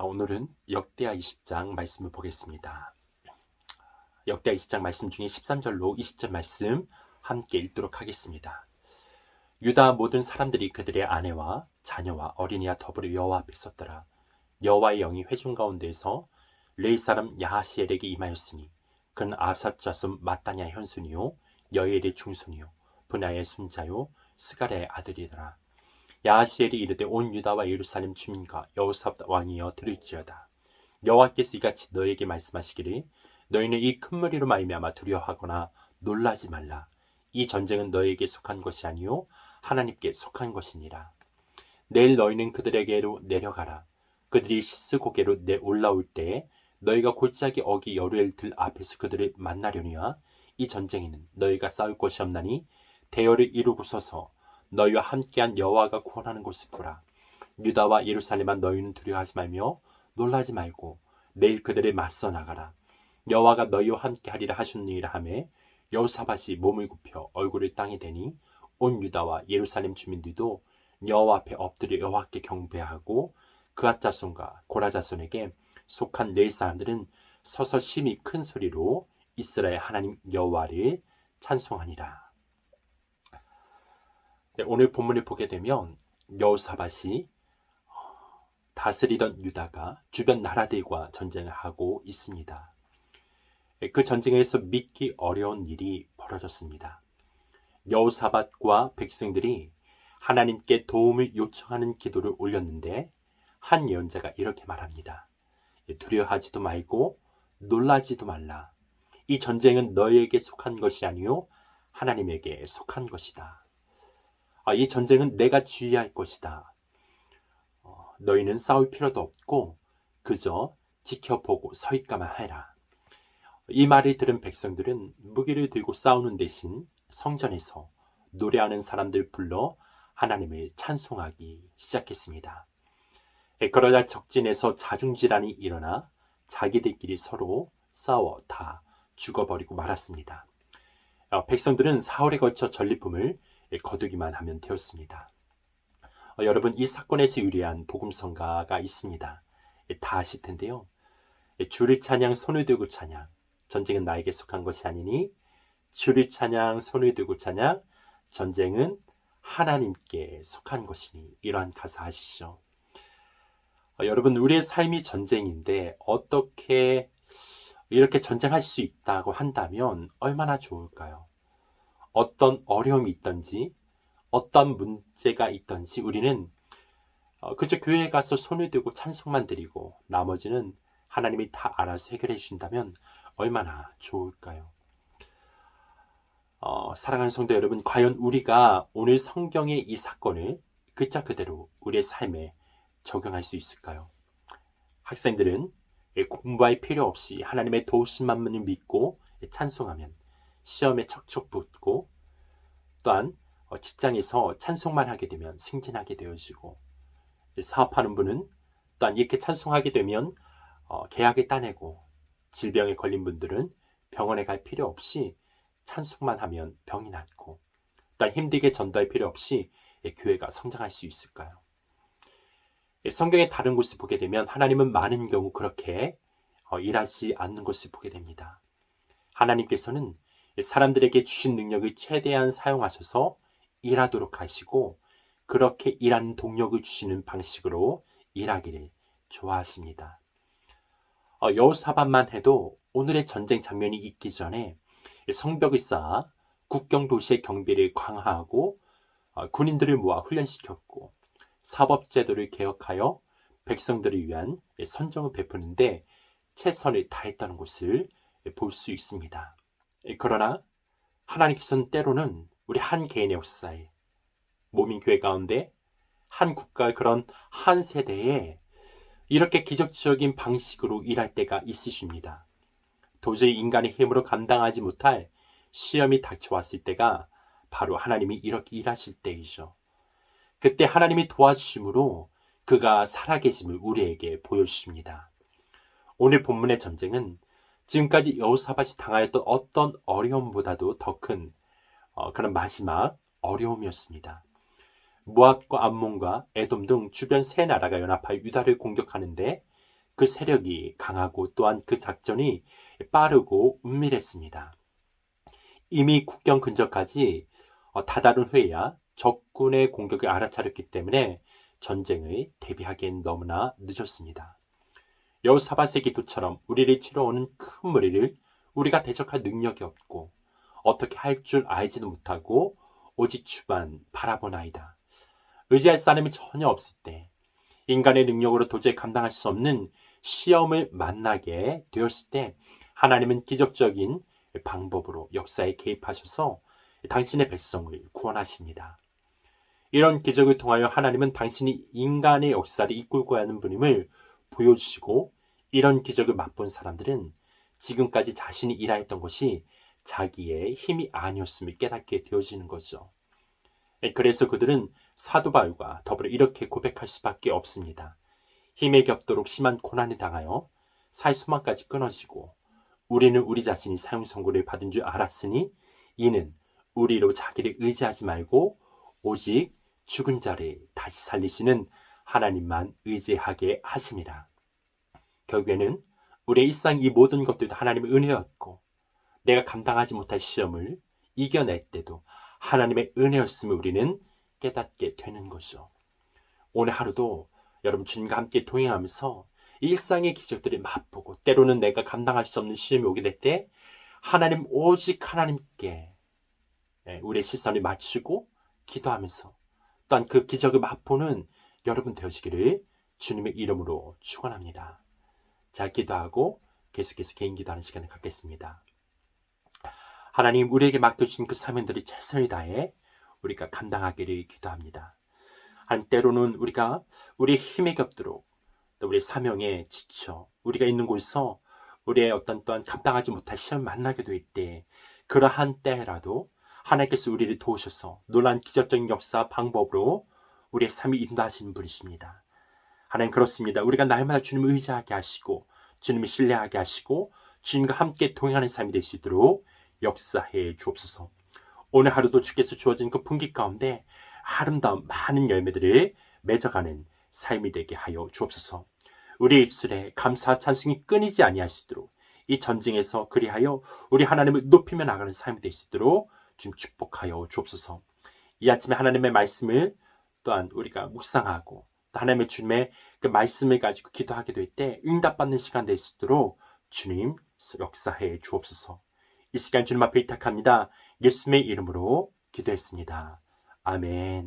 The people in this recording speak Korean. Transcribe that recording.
아, 오늘은 역대하 20장 말씀을 보겠습니다. 역대하 20장 말씀 중에 13절로 20절 말씀 함께 읽도록 하겠습니다. 유다 모든 사람들이 그들의 아내와 자녀와 어린이와 더불어 여호와 앞에 섰더라. 여호와의 영이 회중 가운데에서 레이 사람 야하시엘에게 임하였으니 그는 아삽 자손 마따냐 현순이요 여엘의 중손이요 분야의 순자요 스가랴의 아들이더라. 야하시엘이 이르되 온 유다와 예루살렘 주민과 여호삽 왕이여 들을지어다. 여호와께서 이같이 너에게 말씀하시기를 너희는 이 큰 무리로 말미암아 두려워하거나 놀라지 말라. 이 전쟁은 너에게 속한 것이 아니요 하나님께 속한 것이니라. 내일 너희는 그들에게로 내려가라. 그들이 시스 고개로 내 올라올 때 너희가 골짜기 어기 여루엘 들 앞에서 그들을 만나려니와 이 전쟁에는 너희가 싸울 것이 없나니 대열을 이루고 서서 너희와 함께한 여호와가 구원하는 곳을 보라. 유다와 예루살렘아 너희는 두려워하지 말며 놀라지 말고 내일 그들을 맞서 나가라. 여호와가 너희와 함께하리라 하셨느니라 하매 여호사밧이 몸을 굽혀 얼굴을 땅에 대니 온 유다와 예루살렘 주민들도 여호와 앞에 엎드려 여호와께 경배하고 그앗 자손과 고라 자손에게 속한 네 사람들은 서서 심히 큰 소리로 이스라엘 하나님 여호와를 찬송하니라. 네, 오늘 본문을 보게 되면 여호사밧이 다스리던 유다가 주변 나라들과 전쟁을 하고 있습니다. 그 전쟁에서 믿기 어려운 일이 벌어졌습니다. 여호사밧과 백성들이 하나님께 도움을 요청하는 기도를 올렸는데 한 예언자가 이렇게 말합니다. 두려워하지도 말고 놀라지도 말라. 이 전쟁은 너희에게 속한 것이 아니요 하나님에게 속한 것이다. 아, 이 전쟁은 내가 주의할 것이다. 어, 너희는 싸울 필요도 없고 그저 지켜보고 서 있가만 해라. 이 말을 들은 백성들은 무기를 들고 싸우는 대신 성전에서 노래하는 사람들 불러 하나님을 찬송하기 시작했습니다. 예, 그러자 적진에서 자중질환이 일어나 자기들끼리 서로 싸워 다 죽어버리고 말았습니다. 어, 백성들은 사흘에 걸쳐 전리품을 예, 거두기만 하면 되었습니다. 어, 여러분 이 사건에서 유리한 복음성가가 있습니다. 예, 다 아실 텐데요. 주를 찬양 손을 들고 찬양 전쟁은 나에게 속한 것이 아니니 주를 찬양 손을 들고 찬양 전쟁은 하나님께 속한 것이니 이러한 가사 아시죠? 어, 여러분 우리의 삶이 전쟁인데 어떻게 이렇게 전쟁할 수 있다고 한다면 얼마나 좋을까요? 어떤 어려움이 있던지 어떤 문제가 있던지 우리는 어, 그저 교회에 가서 손을 들고 찬송만 드리고 나머지는 하나님이 다 알아서 해결해 주신다면 얼마나 좋을까요? 어, 사랑하는 성도 여러분, 과연 우리가 오늘 성경의 이 사건을 글자 그대로 우리의 삶에 적용할 수 있을까요? 학생들은 공부할 필요 없이 하나님의 도우심만을 믿고 찬송하면 시험에 척척 붙고 또한 어, 직장에서 찬송만 하게 되면 승진하게 되어지고 사업하는 분은 또한 이렇게 찬송하게 되면 어, 계약을 따내고 질병에 걸린 분들은 병원에 갈 필요 없이 찬송만 하면 병이 낫고 또한 힘들게 전도할 필요 없이 교회가 성장할 수 있을까요? 성경의 다른 곳을 보게 되면 하나님은 많은 경우 그렇게 어, 일하지 않는 것을 보게 됩니다. 하나님께서는 사람들에게 주신 능력을 최대한 사용하셔서 일하도록 하시고 그렇게 일하는 동력을 주시는 방식으로 일하기를 좋아하십니다. 어, 여호사반만 해도 오늘의 전쟁 장면이 있기 전에 성벽을 쌓아 국경 도시의 경비를 강화하고 어, 군인들을 모아 훈련시켰고 사법 제도를 개혁하여 백성들을 위한 선정을 베푸는데 최선을 다했다는 것을 볼 수 있습니다. 그러나 하나님께서는 때로는 우리 한 개인의 역사에 모민 교회 가운데 한 국가 그런 한 세대에 이렇게 기적적인 방식으로 일할 때가 있으십니다. 도저히 인간의 힘으로 감당하지 못할 시험이 닥쳐왔을 때가 바로 하나님이 이렇게 일하실 때이죠. 그때 하나님이 도와주심으로 그가 살아계심을 우리에게 보여주십니다. 오늘 본문의 전쟁은 지금까지 여호사밭이 당하였던 어떤 어려움보다도 더큰 어, 그런 마지막 어려움이었습니다. 모압과 암몬과 에돔 등 주변 세 나라가 연합하여 유다를 공격하는데 그 세력이 강하고 또한 그 작전이 빠르고 은밀했습니다. 이미 국경 근처까지 어, 다다른 후에야 적군의 공격을 알아차렸기 때문에 전쟁을 대비하기엔 너무나 늦었습니다. 여호사밧의 기도처럼 우리를 치러오는 큰 무리를 우리가 대적할 능력이 없고 어떻게 할 줄 알지도 못하고 오직 주만 바라보나이다. 의지할 사람이 전혀 없을 때 인간의 능력으로 도저히 감당할 수 없는 시험을 만나게 되었을 때 하나님은 기적적인 방법으로 역사에 개입하셔서 당신의 백성을 구원하십니다. 이런 기적을 통하여 하나님은 당신이 인간의 역사를 이끌고 하는 분임을 보여주시고 이런 기적을 맛본 사람들은 지금까지 자신이 일하였던 것이 자기의 힘이 아니었음을 깨닫게 되어지는 거죠. 그래서 그들은 사도 바울과 더불어 이렇게 고백할 수밖에 없습니다. 힘에 겹도록 심한 고난을 당하여 살 소망까지 끊어지고 우리는 우리 자신이 사형 선고를 받은 줄 알았으니 이는 우리로 자기를 의지하지 말고 오직 죽은 자를 다시 살리시는 하나님만 의지하게 하심이라. 결국에는 우리의 일상 이 모든 것들도 하나님의 은혜였고 내가 감당하지 못할 시험을 이겨낼 때도 하나님의 은혜였음을 우리는 깨닫게 되는 거죠. 오늘 하루도 여러분 주님과 함께 동행하면서 일상의 기적들을 맛보고 때로는 내가 감당할 수 없는 시험이 오게 될 때 하나님 오직 하나님께 예, 우리의 시선을 맞추고 기도하면서 또한 그 기적을 맛보는 여러분 되어지기를 주님의 이름으로 축원합니다. 자 기도 하고 계속해서 개인 기도 하는 시간을 갖겠습니다. 하나님 우리에게 맡겨주신 그 사명들이 최선을 다해 우리가 감당하기를 기도합니다. 한때로는 우리가 우리의 힘에 겹도록 또 우리의 사명에 지쳐 우리가 있는 곳에서 우리의 어떤 또한 감당하지 못할 시험 만나게 될때 그러한 때라도 하나님께서 우리를 도우셔서 놀란 기적적인 역사 방법으로 우리의 삶이 인도하시는 분이십니다. 하나님 그렇습니다. 우리가 날마다 주님을 의지하게 하시고 주님을 신뢰하게 하시고 주님과 함께 동행하는 삶이 될 수 있도록 역사해 주옵소서. 오늘 하루도 주께서 주어진 그 풍기 가운데 아름다운 많은 열매들을 맺어가는 삶이 되게 하여 주옵소서. 우리 입술에 감사 찬송이 끊이지 아니하시도록 이 전쟁에서 그리하여 우리 하나님을 높이며 나가는 삶이 될 수 있도록 주님 축복하여 주옵소서. 이 아침에 하나님의 말씀을 또한 우리가 묵상하고 또 하나님의 주님의 그 말씀을 가지고 기도하게 될 때 응답받는 시간 될 수 있도록 주님 역사해 주옵소서. 이 시간 주님 앞에 위탁합니다. 예수님의 이름으로 기도했습니다. 아멘.